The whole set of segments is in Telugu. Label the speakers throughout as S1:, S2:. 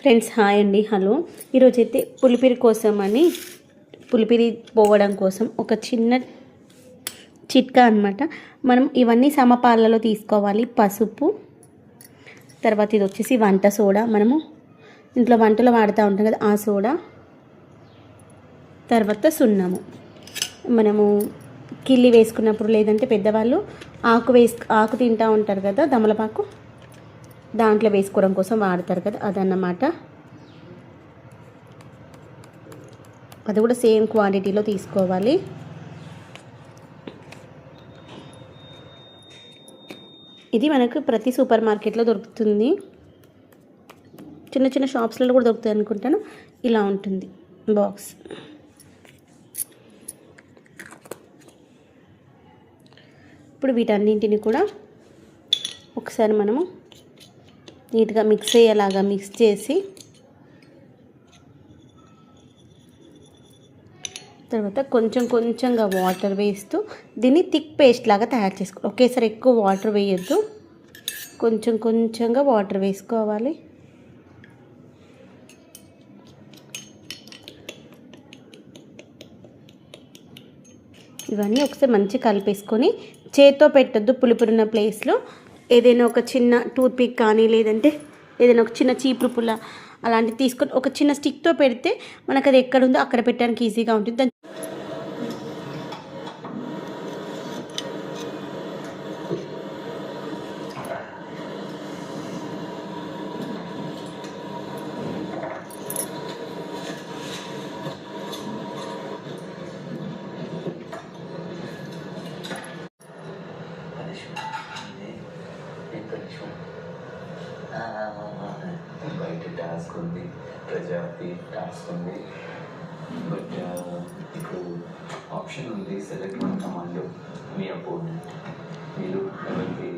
S1: ఫ్రెండ్స్ హాయ్ అండి. హలో. ఈరోజు అయితే పులిపిరి కోసం అని పులిపిరి పోవడం కోసం ఒక చిన్న చిట్కా అన్నమాట. మనం ఇవన్నీ సమపాలలో తీసుకోవాలి. పసుపు తర్వాత ఇది వచ్చేసి వంట సోడా. మనము ఇంట్లో వంటలో వాడుతూ ఉంటాం కదా ఆ సోడా. తర్వాత సున్నము. మనము కిల్లి వేసుకున్నప్పుడు లేదంటే పెద్దవాళ్ళు ఆకు వేసు ఆకు తింటూ ఉంటారు కదా దమలపాకు. దాంట్లో వేసుకోవడం కోసం వాడతారు కదా అదన్నమాట. అది కూడా సేమ్ క్వాంటిటీలో తీసుకోవాలి. ఇది మనకు ప్రతి సూపర్ మార్కెట్లో దొరుకుతుంది. చిన్న చిన్న షాప్స్లలో కూడా దొరుకుతుంది అనుకుంటాను. ఇలా ఉంటుంది బాక్స్. ఇప్పుడు వీటన్నింటిని కూడా ఒకసారి మనము నీట్గా మిక్స్ అయ్యేలాగా మిక్స్ చేసి తర్వాత కొంచెం కొంచెంగా వాటర్ వేస్తూ దీన్ని థిక్ పేస్ట్ లాగా తయారు చేసుకో ఒకేసారి ఎక్కువ వాటర్ వేయొద్దు. కొంచెం కొంచెంగా వాటర్ వేసుకోవాలి. ఇవన్నీ ఒకసారి మంచి కలిపేసుకొని చేత్తో పెట్టొద్దు పులుపురున్న ప్లేస్లో. ఏదైనా ఒక చిన్న టూత్ పిక్ కానీ లేదంటే ఏదైనా ఒక చిన్న చీపురు పుల్ల అలాంటివి తీసుకొని ఒక చిన్న స్టిక్తో పెడితే మనకు అది ఎక్కడ ఉందో అక్కడ పెట్టడానికి ఈజీగా ఉంటుంది.
S2: బయట టాస్క్ ఉంది ప్రజాపతి టాస్క్ ఉంది బట్ ఇప్పుడు ఆప్షన్ ఉంది సెలెక్ట్ వన్ కమాండ్ మీ అపోనెంట్ మీరు ఎవరికి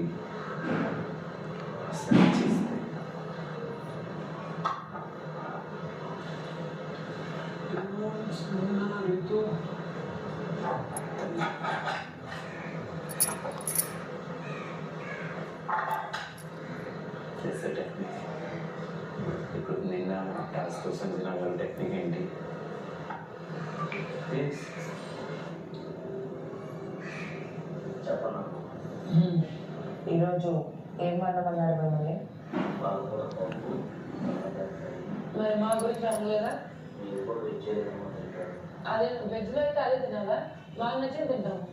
S2: select చేస్తే చేసే టెక్నిక్ ఇప్పుడు నిన్న టాస్క్ కోసం తిన టెక్నిక్ ఏంటి. చెప్పనా?
S3: ఈరోజు ఏం వండమన్నారు మిమ్మల్ని మరి మా గురించి అనలేదా? అదే వెజ్లో అయితే అదే తినాలా? మాకు నచ్చింది తింటాము.